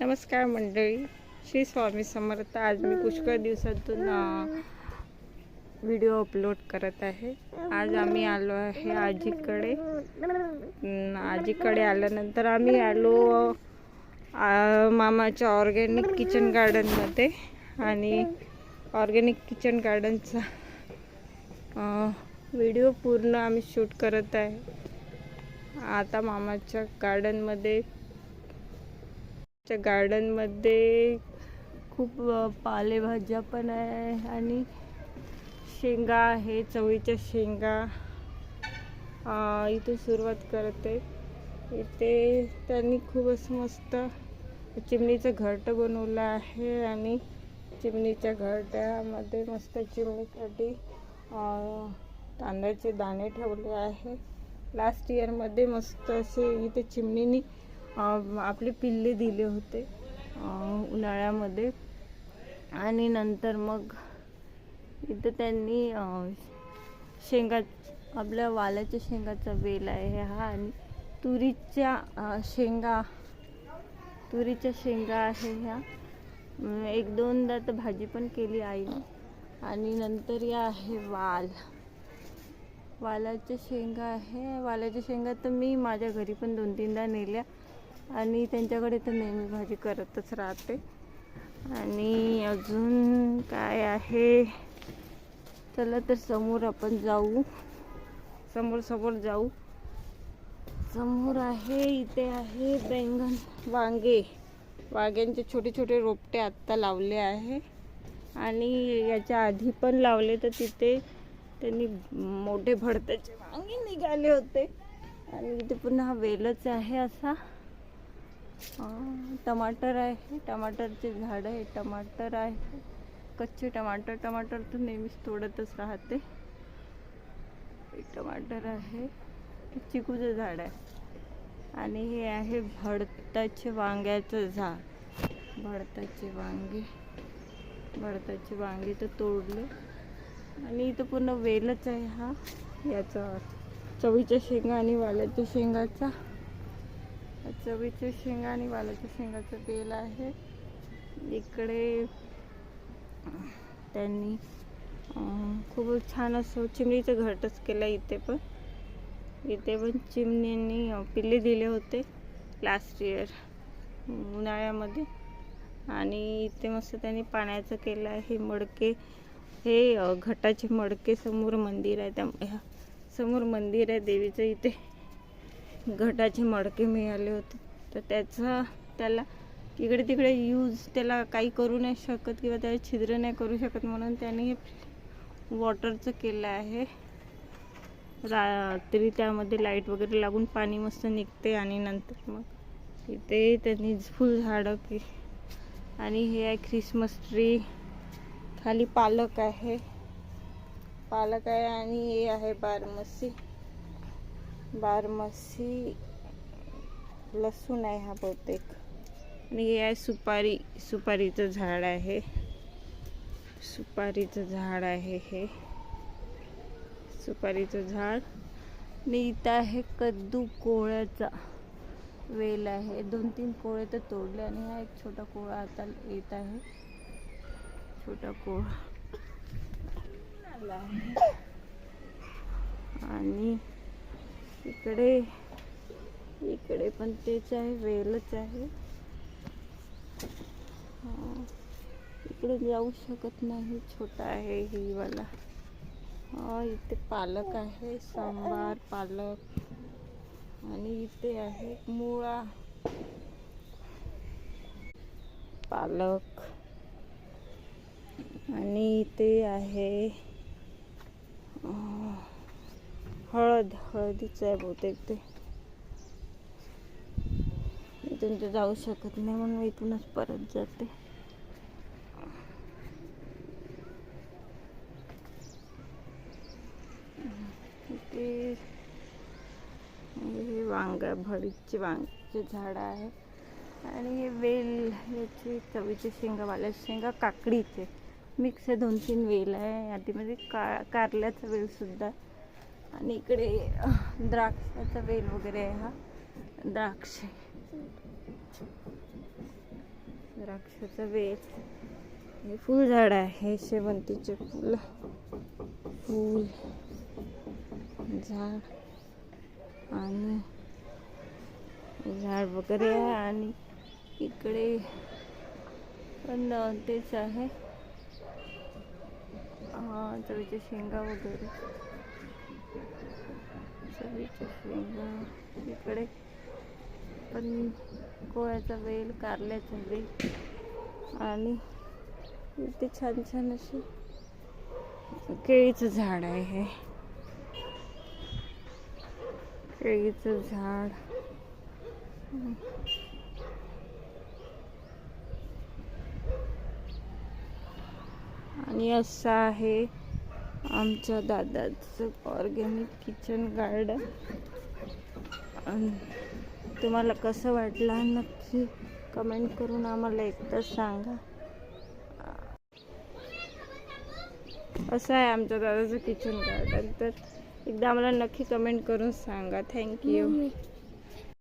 नमस्कार मंडळी. श्री स्वामी समर्थ. आज मी पुष्कळ दिवसातून व्हिडिओ अपलोड करत आहे. आज आम्ही आलो आहे आजीकडे. आजीकडे आल्यानंतर आम्ही आलो मामाच्या ऑर्गॅनिक किचन गार्डनमध्ये आणि ऑर्गॅनिक किचन गार्डनचा व्हिडिओ पूर्ण आम्ही शूट करत आहे. आता मामाच्या गार्डनमध्ये च्या गार्डनमध्ये खूप पालेभाज्या पण आहे आणि शेंगा आहे चवळीच्या शेंगा. इथे सुरुवात करते. इथे त्यांनी खूप असं मस्त चिमणीचं घरटं बनवलं आहे आणि चिमणीच्या घरट्यामध्ये मस्त चिमणीसाठी तांदळाचे दाणे ठेवले आहे. लास्ट इयरमध्ये मस्त असे इथे चिमणीनी आपले पिल्ले दिले होते उन्हाळ्यामध्ये. आणि नंतर मग इथं त्यांनी शेंगा आपल्या वालाच्या शेंगाचा वेल आहे हा आणि तुरीच्या शेंगा तुरीच्या शेंगा आहे ह्या. एक दोनदा तर भाजी पण केली आईने. आणि नंतर या आहे वाल. वालाच्या शेंगा आहे. वालाच्या शेंगा तर मी माझ्या घरी पण दोन तीनदा नेल्या. आणि त्यांच्याकडे तर नेहमी भाजी करतच राहते. आणि अजून काय आहे? चला तर समोर आपण जाऊ. समोर समोर जाऊ. समोर आहे इथे आहे बैंगन वांगे. वांग्यांचे छोटे छोटे रोपटे आत्ता लावले आहे. आणि याच्या आधी पण लावले तर तिथे त्यांनी मोठे भडत्याचे वांगे निघाले होते. आणि इथे पुन्हा वेलच आहे असा. टमाटर आहे टमाटरचे झाड आहे टमाटर आहे. कच्चे टमाटर टमाटर तर नेहमीच तोडतच राहते. टमाटर आहे चिकूचं झाड आहे. आणि हे आहे भडताचे वांग्याचं झाड. भडताचे वांगे. भडताचे वांगे तर तोडले. आणि इथं पूर्ण वेलच आहे हा याचा चवीच्या शेंगा आणि वाल्याच्या शेंगाचा. चवीच्या शेंगा आणि वालाच्या शेंगाचं तेल आहे. इकडे त्यांनी खूप छान असं चिमणीचं घरटच केलं इथे पण. इथे पण चिमण्यांनी पिल्ले दिले होते लास्ट इयर उन्हाळ्यामध्ये. आणि इथे मस्त त्यांनी पाण्याचं केलं आहे. मडके हे घटाचे मडके समोर मंदिर आहे. त्या ह्या समोर मंदिर आहे देवीचं इथे. घटाचे मडके मिळाले होते. तर त्याचा त्याला इकडे तिकडे यूज त्याला काही करू नाही शकत किंवा त्याला छिद्र नाही करू शकत म्हणून त्याने हे वॉटरचं केलं आहे. रात्री त्यामध्ये लाइट वगैरे लागून पाणी मस्त निघते आणि नंतर मग इथे त्यांनी फुल झाडं की आणि हे आहे ख्रिसमस ट्री खाली पालक आहे. पालक आहे आणि हे आहे बारमसी. बारमसी लसूण आहे हा बहुतेक. आणि हे आहे सुपारी सुपारीचं झाड आहे. सुपारीचं झाड आहे हे. सुपारीचं झाड. आणि इथं आहे कद्दू कोळ्याचा वेल आहे. दोन तीन कोळे तर तोडले आणि हा एक छोटा कोळा आता येत आहे. छोटा कोळा. आला आहे आणि इकडे इकडे पण तेच आहे वेलच आहे. इकडे जाऊ शकत नाही छोटा आहे ही वाला. हा इथे पालक आहे सांबार पालक. आणि इथे आहे मुळा. पालक. आणि इथे आहे हळद हळदीचं आहे बहुतेक ते. इथून ते जाऊ शकत नाही म्हणून मी इथूनच परत जाते. हे वांग भडीचे वांग्याचे झाड आहे. आणि हे वेल याची चवीचे शेंगा वाल्याचे शेंगा काकडीचे. मिक्स आहे दोन तीन वेल आहे. यादीमध्ये म्हणजे का कारल्याचा वेलसुद्धा. आणि इकडे द्राक्षाचा वेल वगैरे आहे हा. द्राक्ष द्राक्षाचं वेल. हे फुलझाड आहे शेवंतीचे फुल. फूल झाड आणि झाड वगैरे आहे आणि इकडे पण तेच आहे. चवीच्या शेंगा वगैरे. शेंगा इकडे पण कोळ्याचा वेल कारल्याचा वेल आणि इथे छान छान अशी केळीचं झाड आहे हे. केळीचं झाड. आणि असं आहे आमच्या दादाचं ऑर्गॅनिक किचन गार्डन. तुम्हाला कसं वाटलं नक्की कमेंट करून आम्हाला एकदा सांगा. असं आहे आमच्या दादाचं किचन गार्डन. तर एकदा आम्हाला नक्की कमेंट करून सांगा. थँक्यू